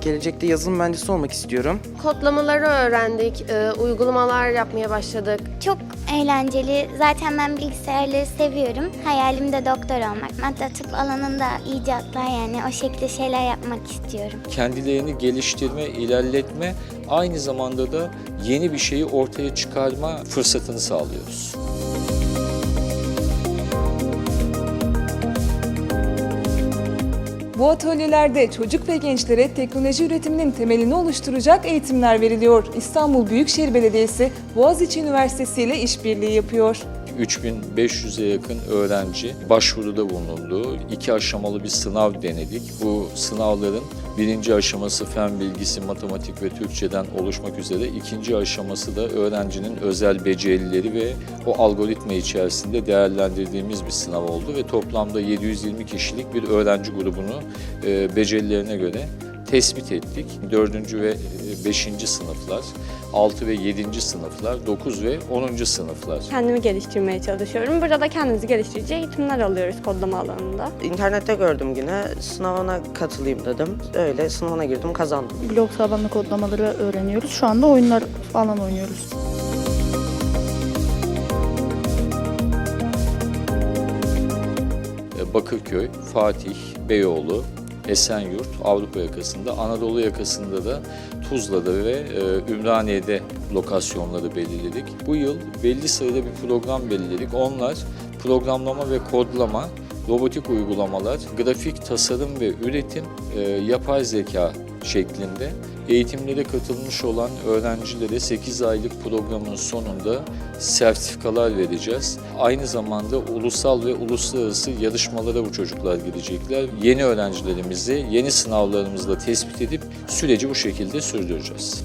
Gelecekte yazılım mühendisi olmak istiyorum. Kodlamaları öğrendik, e, uygulamalar yapmaya başladık. Çok eğlenceli. Zaten ben bilgisayarları seviyorum. Hayalim de doktor olmak. Hatta tıp alanında icatlar yani o şekilde şeyler yapmak istiyorum. kendilerini geliştirme, ilerletme, aynı zamanda da yeni bir şeyi ortaya çıkarma fırsatını sağlıyoruz. Bu atölyelerde çocuk ve gençlere teknoloji üretiminin temelini oluşturacak eğitimler veriliyor. İstanbul Büyükşehir Belediyesi Boğaziçi Üniversitesi ile işbirliği yapıyor. 3500'e yakın öğrenci başvuruda bulundu. İki aşamalı bir sınav denedik. Bu sınavların birinci aşaması fen bilgisi, matematik ve Türkçeden oluşmak üzere ikinci aşaması da öğrencinin özel becerileri ve o algoritma içerisinde değerlendirdiğimiz bir sınav oldu ve toplamda 720 kişilik bir öğrenci grubunu e, becerilerine göre tespit ettik. 4. ve 5. sınıflar, 6 ve 7. sınıflar, 9 ve 10. sınıflar. Kendimi geliştirmeye çalışıyorum. Burada da kendimizi geliştirici eğitimler alıyoruz kodlama alanında. İnternette gördüm yine. Sınavına katılayım dedim. Öyle sınavına girdim kazandım. blok tabanlı kodlamaları öğreniyoruz. Şu anda oyunlar falan oynuyoruz. E, Bakırköy, Fatih, Beyoğlu, Esenyurt, Avrupa yakasında, Anadolu yakasında da Tuzla'da ve e, Ümraniye'de lokasyonları belirledik. Bu yıl belli sayıda bir program belirledik. Onlar programlama ve kodlama, robotik uygulamalar, grafik tasarım ve üretim, e, yapay zeka şeklinde eğitimlere katılmış olan öğrencilere 8 aylık programın sonunda sertifikalar vereceğiz. Aynı zamanda ulusal ve uluslararası yarışmalara bu çocuklar girecekler. Yeni öğrencilerimizi yeni sınavlarımızla tespit edip süreci bu şekilde sürdüreceğiz.